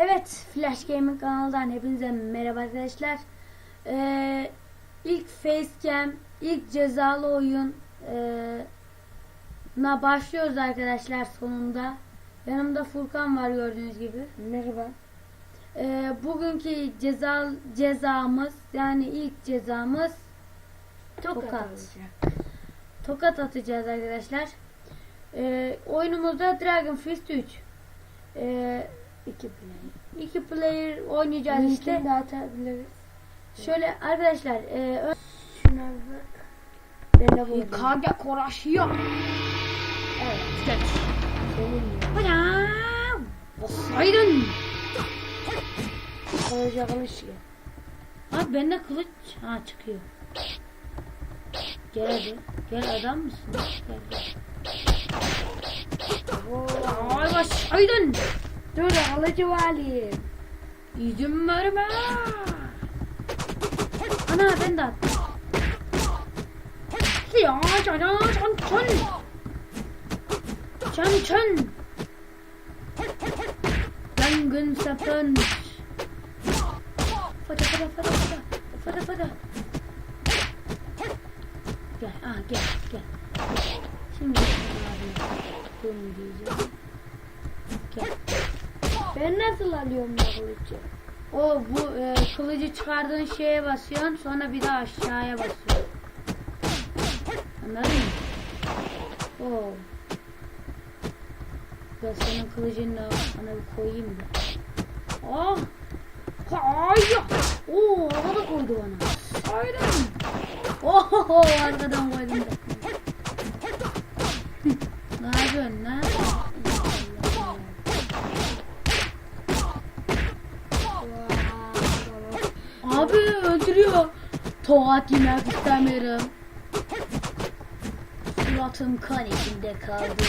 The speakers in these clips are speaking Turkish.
Evet, Flash Gaming kanalından hepinize merhaba arkadaşlar. Ee, ilk Facecam, ilk cezalı oyun na başlıyoruz arkadaşlar sonunda. Yanımda Furkan var gördüğünüz gibi. Merhaba. Ee, bugünkü ceza cezamız yani ilk cezamız tokat. olacak. Tokat atacağız arkadaşlar. Ee, oyunumuzda Dragon Fist 3. İki play. iki player oynayacağız Linkini işte. de atabiliriz. Şöyle arkadaşlar e, ö- Şuna bak. Ben de buldum. Kage koraşıyor. Evet. Geç. Senin ya. Basaydın. Kılıca kılıç ya. Abi bende kılıç ha çıkıyor. Gel hadi. Gel adam mısın? Gel gel. Ay basaydın. Dur kılıcı valim. İzin verme. Ana ben de attım. Ya can can can can. Can can. Yangın sapın. Fada fada fada fada. Fada fada. Gel ah gel gel. Şimdi abi bunu diyeceğim. Ben nasıl alıyorum bu kılıcı? O bu e, kılıcı çıkardığın şeye basıyorsun sonra bir daha aşağıya basıyorsun. Anladın mı? Oo. Ben senin kılıcını da sana bir koyayım da. Ah! Hayır! Oo, havada koydu bana. Hayır! Oho, arkadan öldürüyor. Tokat yemek istemiyorum. Suratım kan içinde kaldı.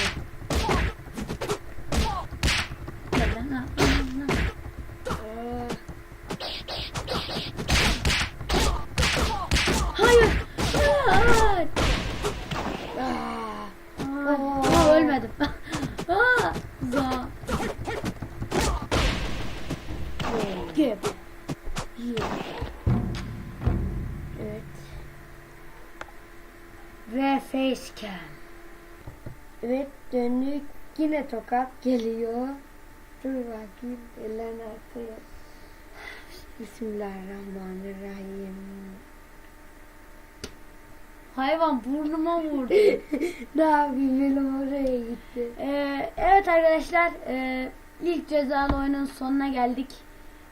Hayır. Hayır. Aa, ölmedim. Aa, za. Ve facecam. Evet döndük. Yine tokat geliyor. Dur bakayım. Ellerini arkaya. Bismillahirrahmanirrahim. Hayvan burnuma vurdu. ne yapayım benim oraya gitti. Ee, evet arkadaşlar e, ilk cezalı oyunun sonuna geldik.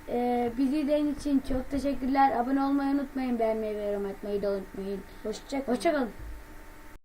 Ee, bizi izlediğiniz için çok teşekkürler. Abone olmayı unutmayın. Beğenmeyi ve yorum etmeyi de unutmayın. Hoşçakalın. Hoşçakalın.